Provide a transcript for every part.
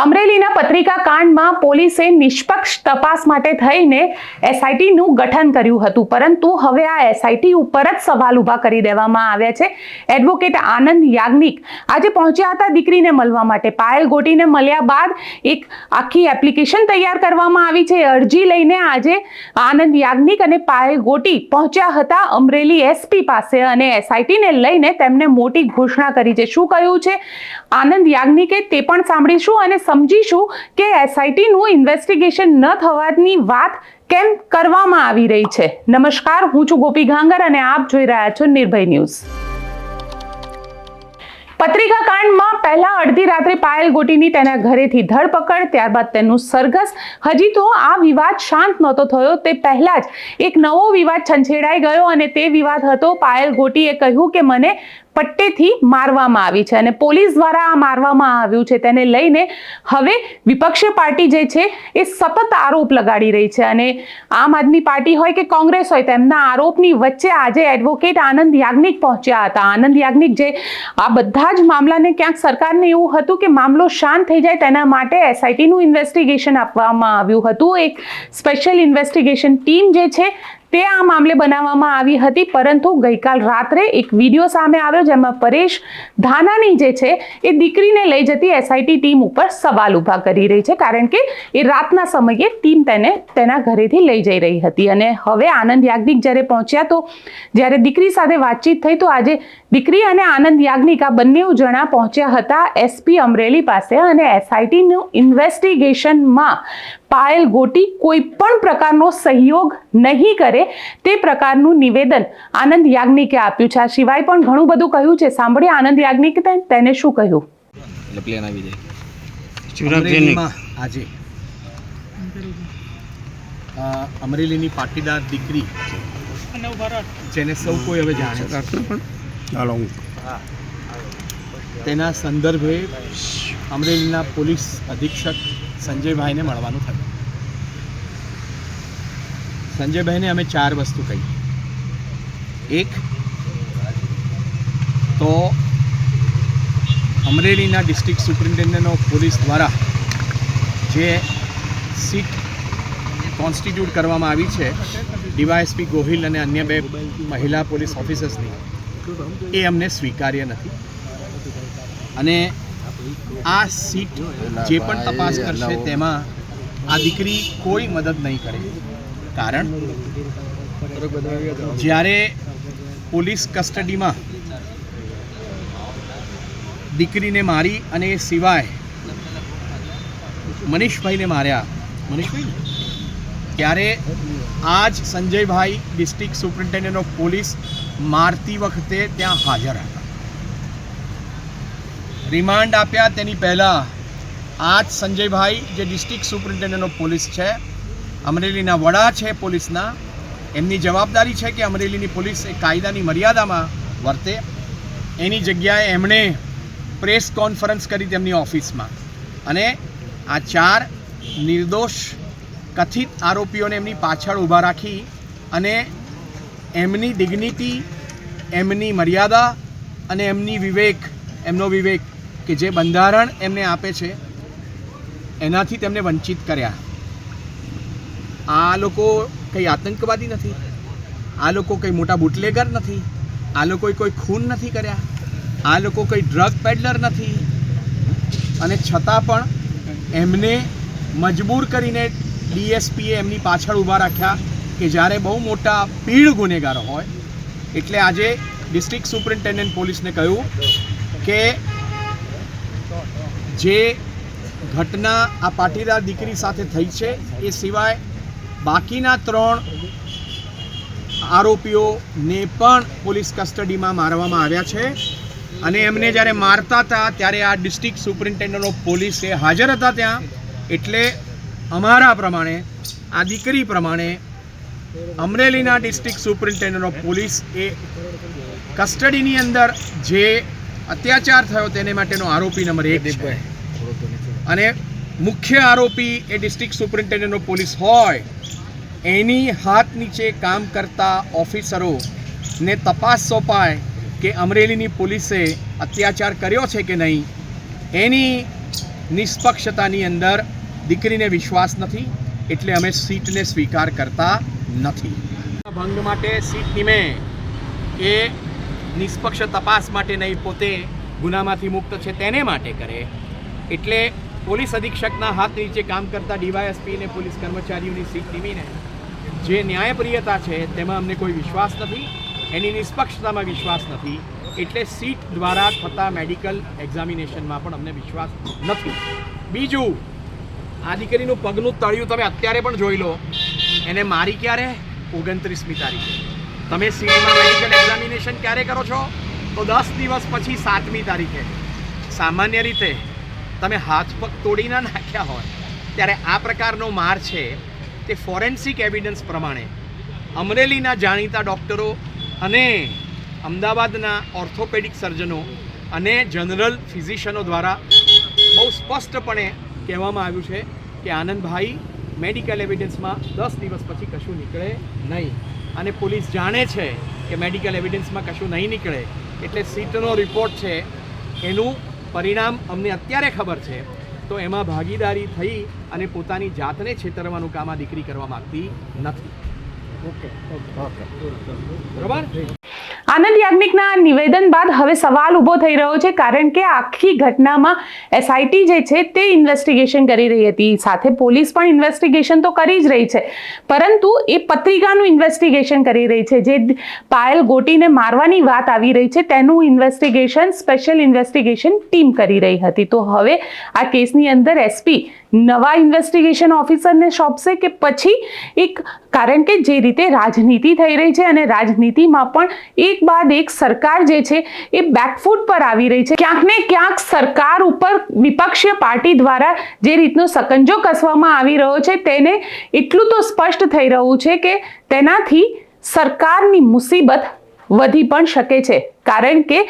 અમરેલીના પત્રિકા કાંડમાં પોલીસે નિષ્પક્ષ તપાસ માટે થઈને એસઆઈટીનું ગઠન કર્યું હતું. પરંતુ હવે આ એસઆઈટી ઉપર જ સવાલ ઊભા કરી દેવામાં આવ્યા છે. એડવોકેટ આનંદ યાજ્ઞિક આજે પહોંચ્યા હતા દીકરીને મળવા માટે. પાયલ ગોટીને મળ્યા બાદ એક આખી એપ્લિકેશન તૈયાર કરવામાં આવી છે. અરજી લઈને આજે આનંદ યાજ્ઞિક અને પાયલ ગોટી પહોંચ્યા હતા અમરેલી એસપી પાસે અને એસઆઈટીને લઈને તેમને મોટી ઘોષણા કરી છે. શું કહ્યું છે? આનંદ યાજ્ઞિકે તે પણ સાંભળીશું અને સમજીશું કે એસઆઈટીનું ઇન્વેસ્ટિગેશન ન થવાની વાત કેમ કરવામાં આવી રહી છે. નમસ્કાર, હું છું ગોપી ઘાંગર અને આપ જોઈ રહ્યા છો નિર્ભય ન્યૂઝ. પત્રિકા કાંડમાં પહેલા અડધી રાત્રે પાયલ ગોટીની તેના ઘરેથી ધરપકડ, ત્યારબાદ તેનું સરઘસ. હજી તો આ વિવાદ શાંત નહોતો થયો, તે પહેલા જ એક નવો વિવાદ છંછેડાઈ ગયો અને તે વિવાદ હતો. પાયલ ગોટીએ કહ્યું કે, મને પટ્ટેથી મારવામાં આવી છે અને પોલીસ દ્વારા આ મારવામાં આવ્યું છે તેને લઈને હવે વિપક્ષી પાર્ટી જે છે એ સતત આરોપ લગાડી રહી છે અને આમ આદમી પાર્ટી હોય કે કોંગ્રેસ હોય તેમના આરોપની વચ્ચે આજે એડવોકેટ આનંદ યાજ્ઞિક પહોંચ્યા હતા. આનંદ યાજ્ઞિક જે આ બધા જ મામલાને ક્યાંક સરકારને એવું હતું કે મામલો શાંત થઈ જાય તેના માટે એસઆઈટીનું ઇન્વેસ્ટિગેશન આપવામાં આવ્યું હતું. એક સ્પેશિયલ ઇન્વેસ્ટિગેશન ટીમ જે છે તે આ મામલે બનાવવામાં આવી હતી, પરંતુ ગઈકાલ રાત્રે એક વીડિયો સામે આવ્યો જેમાં પરેશ ધાનાની જે છે એ દીકરીને લઈ જતી એસઆઈટી ટીમ ઉપર સવાલ ઊભા કરી રહી છે, કારણ કે એ રાતના સમયે ટીમ તેને તેના ઘરેથી લઈ જઈ રહી હતી. અને હવે આનંદ યાજ્ઞિક જ્યારે પહોંચ્યા તો જ્યારે દીકરી સાથે વાતચીત થઈ, તો આજે દીકરી અને આનંદ યાજ્ઞિક આ બંને જણા પહોંચ્યા હતા એસપી અમરેલી પાસે અને એસઆઈટીનું ઇન્વેસ્ટિગેશનમાં પાયલ ગોટી કોઈ પણ પ્રકારનો સહયોગ નહીં કરે તે પ્રકારનું નિવેદન આનંદ યાજ્ઞિકે આપ્યું છે. આ સિવાય પણ ઘણું બધું કહ્યું છે. સાંભળીએ આનંદ યાજ્ઞિકે તેને શું કહ્યું? એટલે પ્લેન આવી જાય. ચિરાગ જેનિક અમરેલીમાં આજે અમરેલીની પાટીદાર દીકરી જેને સૌ કોઈ હવે જાણે તેના સંદર્ભે અમરેલીના પોલીસ અધિક્ષક સંજયભાઈને મળવાનું થયું. સંજયભાઈને અમે ચાર વસ્તુ કહી. એક, તો અમરેલીના ડિસ્ટ્રિક્ટ સુપ્રિન્ટેન્ડન્ટ પોલીસ દ્વારા જે સીટ કોન્સ્ટિટ્યૂટ કરવામાં આવી છે, ડીવાયએસપી ગોહિલ અને અન્ય બે મહિલા પોલીસ ઓફિસર્સની, એ અમને સ્વીકાર્ય નથી. અને આ સીટ જે પણ તપાસ કરશે તેમાં આ દીકરી કોઈ મદદ નહીં કરે. કારણ જ્યારે પોલીસ કસ્ટડીમાં દીકરીને મારી અને એ સિવાય મનીષભાઈને માર્યા, મનીષભાઈ, ત્યારે જ Sanjaybhai district superintendent of police મારતી વખતે ત્યાં હાજર હતા. રિમાન્ડ આપ્યા તેની પહેલાં આ જ સંજયભાઈ, જે ડિસ્ટ્રિક્ટ સુપ્રિન્ટેન્ડન્ટ પોલીસ છે, અમરેલીના વડા છે પોલીસના, એમની જવાબદારી છે કે અમરેલીની પોલીસ એ કાયદાની મર્યાદામાં વર્તે. એની જગ્યાએ એમણે પ્રેસ કોન્ફરન્સ કરી તેમની ઓફિસમાં. અને આ ચાર નિર્દોષ, કથિત આરોપીઓને એમની પાછળ ઊભા રાખી અને એમની ડિગ્નિટી એમની મર્યાદા અને એમની વિવેક, એમનો વિવેક કે જે બંધારણ એમને આપે છે, એનાથી તેમને વંચિત કર્યા. આ લોકો કંઈ આતંકવાદી નથી. આ લોકો કંઈ મોટા બુટલેગર નથી. આ લોકોએ કોઈ ખૂન નથી કર્યા. આ લોકો કોઈ ડ્રગ પેડલર નથી. અને છતાં પણ એમને મજબૂર કરીને ડીએસપીએ એમની પાછળ ઊભા રાખ્યા કે જ્યારે બહુ મોટા પીઢ ગુનેગારો હોય, એટલે આજે ડિસ્ટ્રિક્ટ સુપ્રિન્ટેન્ડન્ટ પોલીસને કહ્યું કે જે ઘટના આ પાટીદાર દીકરી સાથે થઈ છે, એ સિવાય બાકીના ત્રણ આરોપીઓને પણ પોલીસ કસ્ટડીમાં મારવામાં આવ્યા છે. અને એમને જ્યારે મારતા હતા, ત્યારે આ ડિસ્ટ્રિક્ટ સુપ્રિન્ટેન્ડન્ટ ઓફ પોલીસ એ હાજર હતા ત્યાં. એટલે અમારા પ્રમાણે, આ દીકરી પ્રમાણે અમરેલીના ડિસ્ટ્રિક્ટ સુપ્રિન્ટેન્ડન્ટ ઓફ પોલીસ એ કસ્ટડીની અંદર જે અત્યાચાર થયો, તેને માટેનો આરોપી નંબર એક છે. અને મુખ્ય આરોપી એ ડિસ્ટ્રિક્ટ સુપ્રિન્ટેન્ડન્ટ પોલીસ હોય, એની હાથ નીચે કામ કરતા ઓફિસરોને તપાસ સોંપાય કે અમરેલીની પોલીસે અત્યાચાર કર્યો છે કે નહીં, એની નિષ્પક્ષતાની અંદર દીકરીને વિશ્વાસ નથી, એટલે અમે સીટને સ્વીકાર કરતા નથી. ભંગ માટે સીટ નિમે એ નિષ્પક્ષ તપાસ માટે નહીં પોતે ગુનામાંથી મુક્ત છે તેને માટે કરે, એટલે પોલીસ અધિક્ષકના હાથ નીચે કામ કરતા ડીવાયએસપી અને પોલીસ કર્મચારીઓની સીટ ટીમીને જે ન્યાયપ્રિયતા છે તેમાં અમને કોઈ વિશ્વાસ નથી, એની નિષ્પક્ષતામાં વિશ્વાસ નથી, એટલે સીટ દ્વારા થતા મેડિકલ એક્ઝામિનેશનમાં પણ અમને વિશ્વાસ નથી. બીજું, આ દીકરીનું પગનું તળિયું તમે અત્યારે પણ જોઈ લો. એને મારી ક્યારે? ઓગણત્રીસમી તારીખે. તમે સીટમાં મેડિકલ એક્ઝામિનેશન ક્યારે કરો છો? તો દસ દિવસ પછી સાતમી તારીખે. સામાન્ય રીતે તમે હાથ પગ તોડી ના નાખ્યા હોય, ત્યારે આ પ્રકારનો માર છે તે ફોરેન્સિક એવિડન્સ પ્રમાણે અમરેલીના જાણીતા ડૉક્ટરો અને અમદાવાદના ઓર્થોપેડિક સર્જનો અને જનરલ ફિઝિશિયનો દ્વારા બહુ સ્પષ્ટપણે કહેવામાં આવ્યું છે કે આનંદભાઈ મેડિકલ એવિડન્સમાં દસ દિવસ પછી કશું નીકળે નહીં. અને પોલીસ જાણે છે કે મેડિકલ એવિડન્સમાં કશું નહીં નીકળે, એટલે સીટનો રિપોર્ટ છે એનું પરિણામ અમને અત્યારે ખબર છે. તો એમાં ભાગીદારી થઈ અને પોતાની જાતને છેતરવાનું કામ આ દીકરી કરવા માગતી નથી. Okay okay. બરાબર? આનંદ યાજ્ઞિકના નિવેદન બાદ હવે સવાલ ઊભો થઈ રહ્યો છે, કારણ કે આખી ઘટનામાં એસઆઈટી જે છે તે ઇન્વેસ્ટિગેશન કરી રહી હતી. સાથે પોલીસ પણ ઇન્વેસ્ટિગેશન તો કરી જ રહી છે, પરંતુ એ પત્રિકાનું ઇન્વેસ્ટિગેશન કરી રહી છે. જે પાયલ ગોટીને મારવાની વાત આવી રહી છે, તેનું ઇન્વેસ્ટિગેશન સ્પેશિયલ ઇન્વેસ્ટિગેશન ટીમ કરી રહી હતી. તો હવે આ કેસની અંદર એસપી નવા ઇન્વેસ્ટિગેશન ઓફિસરને સોંપશે કે પછી એક, કારણ કે જે રીતે રાજનીતિ થઈ રહી છે અને રાજનીતિમાં પણ એક બાદ એક સરકાર જે છે એ બેકફૂટ પર આવી રહી છે. ક્યાંક ને ક્યાંક સરકાર ઉપર વિપક્ષીય પાર્ટી દ્વારા જે રીતનો સકંજો કસવામાં આવી રહ્યો છે તેને એટલું તો સ્પષ્ટ થઈ રહ્યું છે કે તેનાથી સરકારની મુસીબત વધી પણ શકે છે. કારણ કે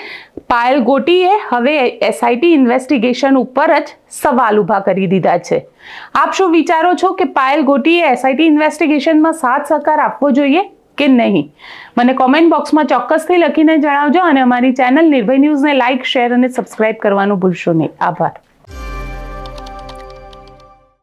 પાયલ ગોટીએ હવે એસઆઈટી ઇન્વેસ્ટિગેશન ઉપર જ સવાલ ઊભા કરી દીધા છે. આપ શું વિચારો છો કે પાયલ ગોટીએ એસઆઈટી ઇન્વેસ્ટિગેશનમાં સાથ સહકાર આપવો જોઈએ કે નહીં? મને કોમેન્ટ બોક્સમાં ચોક્કસથી લખીને જણાવજો અને અમારી ચેનલ નિર્ભય ન્યૂઝને લાઇક શેર અને સબસ્ક્રાઇબ કરવાનું ભૂલશો નહીં. આભાર.